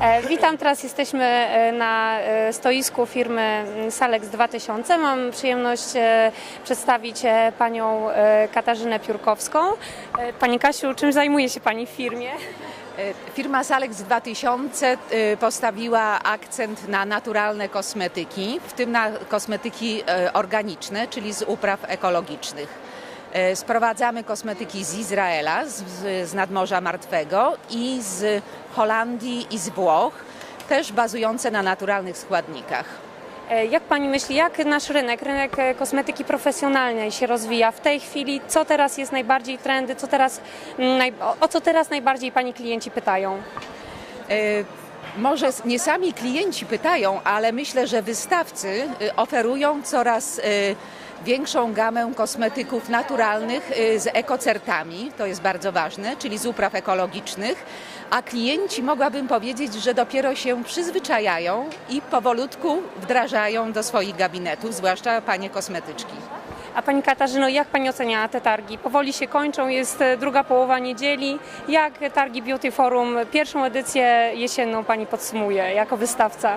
E, Witam, teraz jesteśmy e, na e, stoisku firmy mm, Salex 2000. Mam przyjemność przedstawić panią Katarzynę Piórkowską. Pani Kasiu, czym zajmuje się pani w firmie? Firma Salex 2000 e, postawiła akcent na naturalne kosmetyki, w tym na kosmetyki organiczne, czyli z upraw ekologicznych. Sprowadzamy kosmetyki z Izraela, z- z nadmorza martwego i z Holandii i z Włoch, też bazujące na naturalnych składnikach. E, Jak pani myśli, jak nasz rynek, rynek e, kosmetyki profesjonalnej się rozwija w tej chwili? Co teraz jest najbardziej trendy? Co teraz, mm, o- o co teraz najbardziej pani klienci pytają? Może nie sami klienci pytają, ale myślę, że wystawcy e, oferują coraz e, większą gamę kosmetyków naturalnych e, z ekocertami, to jest bardzo ważne, czyli z upraw ekologicznych, a klienci mogłabym powiedzieć, że dopiero się przyzwyczajają i powolutku wdrażają do swoich gabinetów, zwłaszcza panie kosmetyczki. A pani Katarzyno, jak pani ocenia te targi? Powoli się kończą, jest e, druga połowa niedzieli. Jak targi Beauty Forum, pierwszą edycję jesienną pani podsumuje jako wystawca?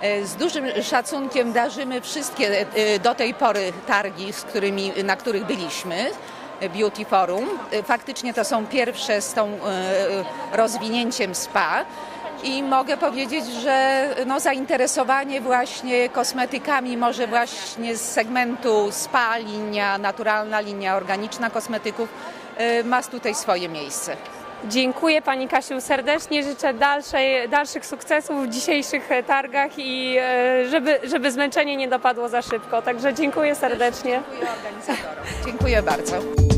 E, Z dużym szacunkiem darzymy wszystkie e, do tej pory targi, z którymi, na których byliśmy. Beauty Forum. Faktycznie to są pierwsze z tą rozwinięciem spa. I mogę powiedzieć, że no, zainteresowanie właśnie kosmetykami, może właśnie z segmentu spa, linia naturalna, linia organiczna kosmetyków, e, ma tutaj swoje miejsce. Dziękuję pani Kasiu serdecznie, życzę dalszej, dalszych sukcesów w dzisiejszych e, targach i e, żeby, żeby zmęczenie nie dopadło za szybko. Także dziękuję serdecznie. Dziękuję organizatorom. Dziękuję bardzo.